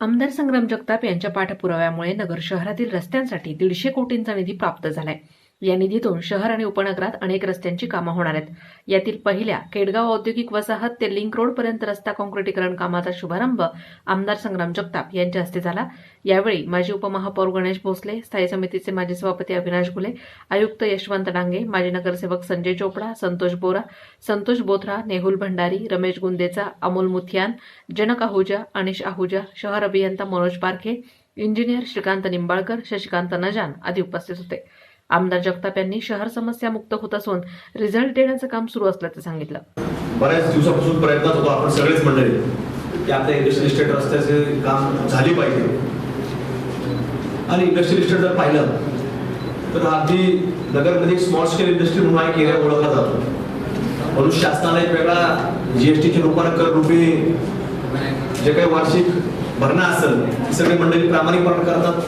आमदार संग्राम जगताप यांच्या पाठपुराव्यामुळे नगर शहरातील रस्त्यांसाठी दीडशे कोटींचा निधी प्राप्त झालाय. या निधीतून शहर आणि उपनगरात अनेक रस्त्यांची कामं होणार आहेत. यातील पहिल्या केडगाव औद्योगिक वसाहत ते लिंक रोड पर्यंत रस्ता काँक्रिटीकरण कामाचा शुभारंभ आमदार संग्राम जगताप यांच्या हस्ते झाला. यावेळी माजी उपमहापौर गणेश भोसले स्थायी समितीचे माजी सभापती अविनाश घुले आयुक्त यशवंत डांगे माजी नगरसेवक संजय चोपडा संतोष बोरा संतोष बोथरा नेहुल भंडारी रमेश गुंदेचा अमोल मुथियान जनक आहुजा अनिश आहुजा शहर अभियंता मनोज पारखे इंजिनियर श्रीकांत निंबाळकर शशिकांत नजान आदी उपस्थित होते. आमदार जगताप यांनी शहर समस्या मुक्त होत असून रिझल्ट देण्याचं काम सुरू असल्याचं सांगितलं. बऱ्याच दिवसापासून प्रयत्न होतो आपण सगळेच मंडळी. की आपल्या इंडस्ट्रियल इस्टेट रस्त्याचे काम झाले पाहिजे. आणि इंडस्ट्रियल इस्टेट जर पाहिलं तर अगदी नगरमध्ये स्मॉल स्केल इंडस्ट्री म्हणून एक एरिया ओळखला जातो. म्हणून शासनाने एक वेगळा जीएसटीच्या रूपानं कर रूपी जे काही वार्षिक भरणा असेल सगळे मंडळी प्रामाणिकपणे करतात.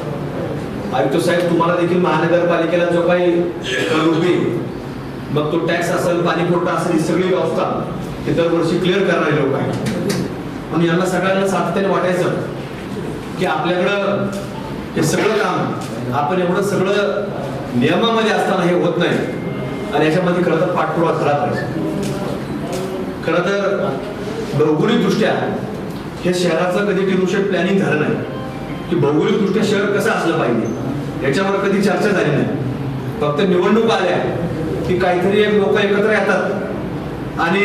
आयुक्त साहेब तुम्हाला देखील महानगरपालिकेला जो काही कर मग तो टॅक्स असेल पाणी पुरवठा असेल ही सगळी व्यवस्था हे दरवर्षी क्लिअर करणारे लोक आहेत. म्हणून यांना सगळ्यांना सातत्याने वाटायचं की आपल्याकडं हे सगळं काम आपण एवढं सगळं नियमामध्ये असताना हे होत नाही. आणि याच्यामध्ये खरं तर पाठपुरावा झाला पाहिजे. खरं तर भौगोलिक दृष्ट्या हे शहराचं कधी टिनुशेट प्लॅनिंग झालं नाही. की भौगोलिक दृष्ट्या शहर कसं असलं पाहिजे? याच्यावर कधी चर्चा झाली नाही. फक्त निवडणूक आल्या की काहीतरी एक लोक एकत्र येतात. आणि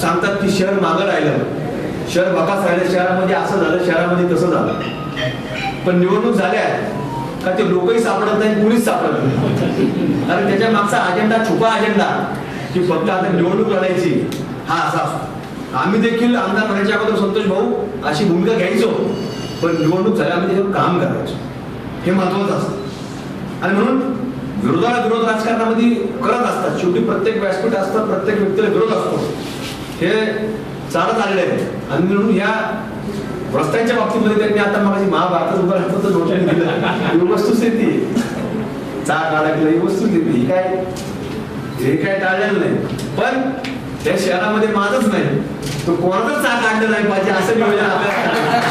सांगतात की शहर मागं राहिलं. शहर बकास राहिलं. शहरामध्ये असं झालं शहरामध्ये तसं झालं. पण निवडणूक झाल्या का ते लोकही सापडत नाही कुणीच सापडत नाही. कारण त्याच्या मागचा अजेंडा छुपा अजेंडा की फक्त आता निवडणूक लढायची. हा असा असतो. आम्ही देखील आमदार म्हणायच्या अगोदर संतोष भाऊ अशी भूमिका घ्यायचो. पण निवडणूक झाल्या आम्ही त्याच्यावर काम करायचो. हे महत्वाचं असतं. आणि म्हणून विरोधाला विरोध राजकारणामध्ये करत असतात. शेवटी प्रत्येक व्यासपीठ असतात प्रत्येक व्यक्तीला विरोध असतो. हे चालत आलेले आहे आणि म्हणून या रस्त्यांच्या बाबतीमध्ये त्यांनी आता मला महाभारतात उभं राहतो तर नोट्याने दिलं. ही वस्तुस्थिती चाक अडकलं ही वस्तुस्थिती ही काय हे काय टाळलेलं नाही. पण त्या शहरामध्ये माझच नाही. तो कोणाचाच चाक आणलं नाही पाहिजे असं मी आपल्याला.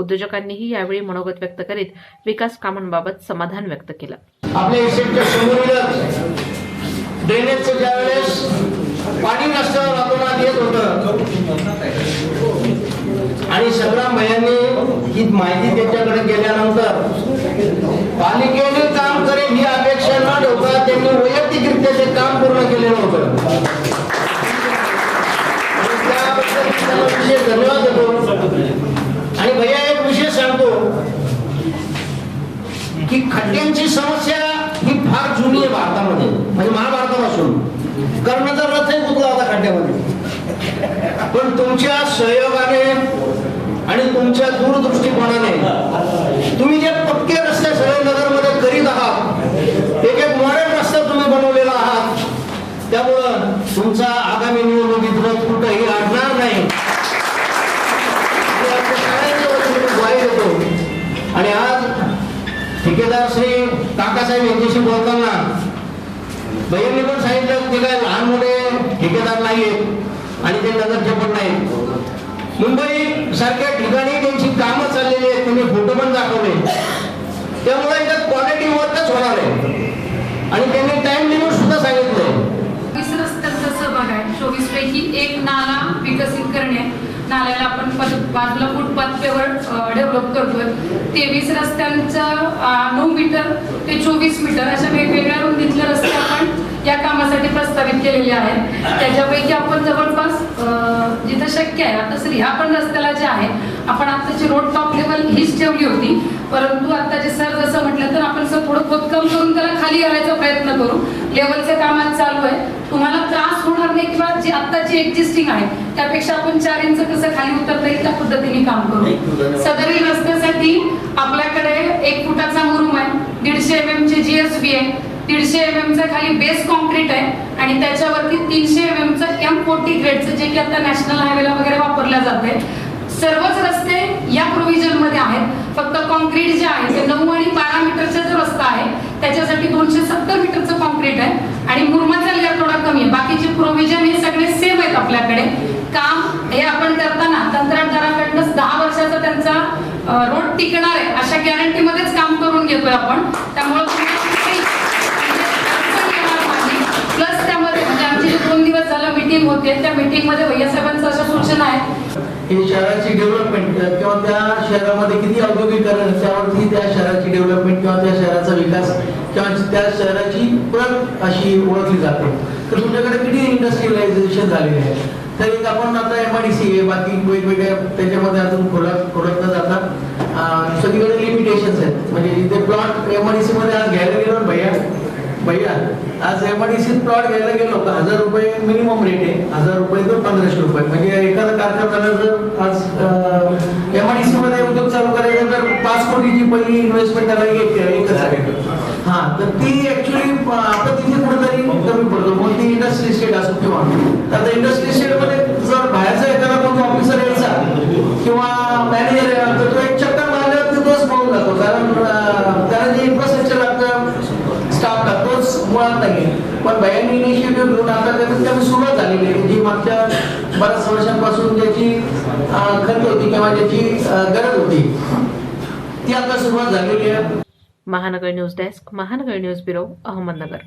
उद्योजकांनीही यावेळी मनोगत व्यक्त करीत विकास कामांबाबत समाधान व्यक्त केलं. आपल्या इस्टेटच्या समोरीलच ड्रेनेजचं ज्यावेळेस पाणी रस्त्यावर रातोरात येत होतं. आणि संग्राम भैयांनी ही माहिती त्यांच्याकडे गेल्यानंतर पालिकेने काम करेल ही अपेक्षा न ठेवता त्यांनी वैयक्तिकरित्या ते काम पूर्ण केलेलं होतं. त्याबद्दल धन्यवाद देतो आणि भैया एक विषय सांगतो की खड्ड्यांची समस्या ही फार जुनी आहे भारतामध्ये म्हणजे महाभारतापासून कर्णाचा रथही गुतला होता खड्ड्यामध्ये. पण तुमच्या सहयोगाने आणि तुमच्या दूरदृष्टिकोनाने तुम्ही जे पक्के रस्ते सगळे नगरमध्ये करीत आहात एक एक मॉडेल रस्ता तुम्ही बनवलेला आहात त्यामुळं तुमचा आगामी निवडणुकीत रथ कुठंही अडणार नाही. आणि आज ठेकेदार श्री काकासाहेब यांच्याशी बोलताना भैयांनी पण सांगितलं ते काय लहान मोठे ठेकेदार नाहीयेत आणि ते नगरचे पण नाहीत. मुंबई सारख्या ठिकाणी त्यांची कामं चाललेली आहेत. त्यांनी फोटो पण दाखवले. त्यामुळे त्यात क्वालिटी वर्कच होणार आहे. आणि त्यांनी टाइम लिमिट सुद्धा सांगितलंय. वीस रस्त्यांचा सहभाग आहे. चोवीस पैकी एक नाला विकसित करणे. नाल्याला आपण बाजूला डेव्हलप करतोय. तेवीस रस्त्यांचं नऊ मीटर ते चोवीस मीटर अशा वेगवेगळ्या रुंदीतले रस्ते आपण या कामासाठी प्रस्तावित केलेले आहेत. त्याच्यापैकी आपण जवळपास अं, जिथं शक्य आहे आता श्री ह्या पण रस्त्याला जे आहे आपण आताची रोड टॉप लेवल हीच ठेवली होती परंतु आता जे सर जसं म्हटलं तर आपण असं थोडं खोदकाम करून त्याला खाली घालायचा प्रयत्न करू. लेवलचे कामात चालू आहे. तुम्हाला त्रास होणार नाही किंवा जी आत्ताची एक्झिस्टिंग आहे त्यापेक्षा आपण चार इंच कसं खाली उतरता येईल त्या पद्धतीने काम करू. सदरी रस्त्यासाठी आपल्याकडे एक फुटाचा मुरुम आहे दीडशे एम एम ची जीएसबी आहे. दीडशे एम एम चा खाली बेस कॉन्क्रीट आहे आणि त्याच्यावरती तीनशे एम एम चं एम फोर्टी ग्रेडचं जे की आता नॅशनल हायवेला वगैरे वापरल्या जाते सर्वच रस्ते या प्रोव्हिजनमध्ये आहेत. फक्त कॉन्क्रीट जे आहे ते नऊ आणि बारा मीटरचा जो रस्ता आहे त्याच्यासाठी दोनशे सत्तर मीटरचं कॉन्क्रीट आहे. आणि मुरमाचा लेअर थोडा कमी आहे. बाकीचे प्रोव्हिजन हे सगळे सेम आहेत आपल्याकडे. काम हे आपण करताना तंत्रज्ञानाकडनं दहा वर्षाचा त्यांचा रोड टिकणार आहे अशा गॅरंटीमध्येच काम करून घेतोय आपण. त्यामुळे म्हणजे प्लस त्यामध्ये म्हणजे आमची जी दोन दिवस झालं मीटिंग होते त्या मीटिंगमध्ये भैया साहेबांचं अशा सूचना आहे हे शहराची डेव्हलपमेंट किंवा त्या शहरामध्ये किती औद्योगिकरण त्यावरती त्या शहराची डेव्हलपमेंट किंवा त्या शहराचा विकास किंवा त्या शहराची प्रत अशी ओळखली जाते. तर तुमच्याकडे किती इंडस्ट्रियलायझेशन झालेले आहे? तर एक आपण आता एम आय डी सी आहे बाकी वेगवेगळ्या त्याच्यामध्ये अजून खोडत खोडत न जाता सगळीकडे लिमिटेशन्स आहेत. म्हणजे इथे plot M I D C मध्ये आज घ्यायला गेलो भैया? भैया? आज M I D C plot घ्यायला गेलो तर हजार रुपये मिनिमम रेट आहे. हजार रुपये तर पंधराशे रुपये. म्हणजे एखादा कारखाना जर आज एम आय डी सी मध्ये उद्योग चालू करायचा तर पाच कोटीची पहिली इन्व्हेस्टमेंट त्याला एक एकच आहे. हा तर ती ऍक्च्युली आपण तिथे कुठेतरी कमी पडतो. मग ती इंडस्ट्री स्टेट असो किंवा तर आता इंडस्ट्री स्टेटमध्ये जर बाहेरचा एखादा कोणता ऑफिसर यायचा किंवा मॅनेजर यायचा तर तो एक चक्कर मारल्यावर तोच पळून जातो कारण अं, त्याला जे इन्फ्रास्ट्रक्चर लागतं स्टाफ तोच मुळात नाही पण भयांनी इनिशिएटिव्ह घेऊन आता कमीत झालेली आहे जी मागच्या बऱ्याच वर्षांपासून त्याची खर्च होती किंवा त्याची गरज होती. ती आता सुरुवात झालेली आहे. Mahanagar news desk Mahanagar news bureau Ahmednagar.